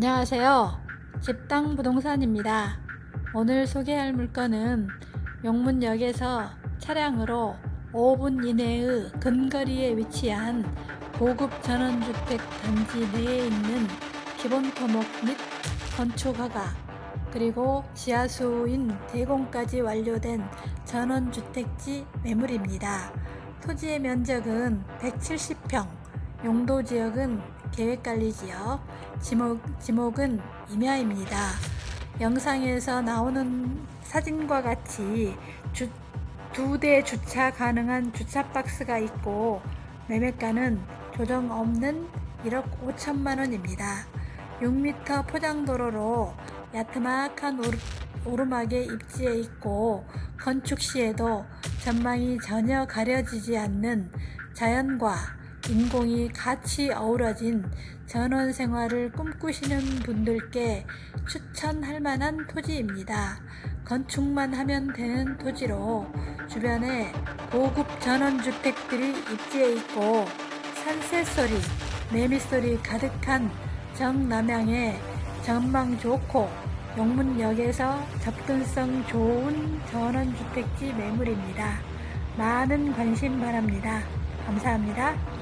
안녕하세요. 집당 부동산입니다. 오늘 소개할 물건은 용문역에서 차량으로 5분 이내의 근거리에 위치한 고급 전원주택 단지 내에 있는 기본 토목 및 건축 허가 그리고 지하수인 대공까지 완료된 전원주택지 매물입니다. 토지의 면적은 170평, 용도 지역은 계획관리지역, 지목, 지목은 임야입니다. 영상에서 나오는 사진과 같이 두 대 주차 가능한 주차 박스가 있고 매매가는 조정 없는 1억 5천만 원입니다. 6m 포장도로로 야트막한 오르, 오르막에 입지해 있고 건축 시에도 전망이 전혀 가려지지 않는 자연과 인공이 같이 어우러진 전원 생활을 꿈꾸시는 분들께 추천할 만한 토지입니다. 건축만 하면 되는 토지로 주변에 고급 전원주택들이 입지해 있고 산새소리, 매미소리 가득한 정남향의 전망 좋고 용문역에서 접근성 좋은 전원주택지 매물입니다. 많은 관심 바랍니다. 감사합니다.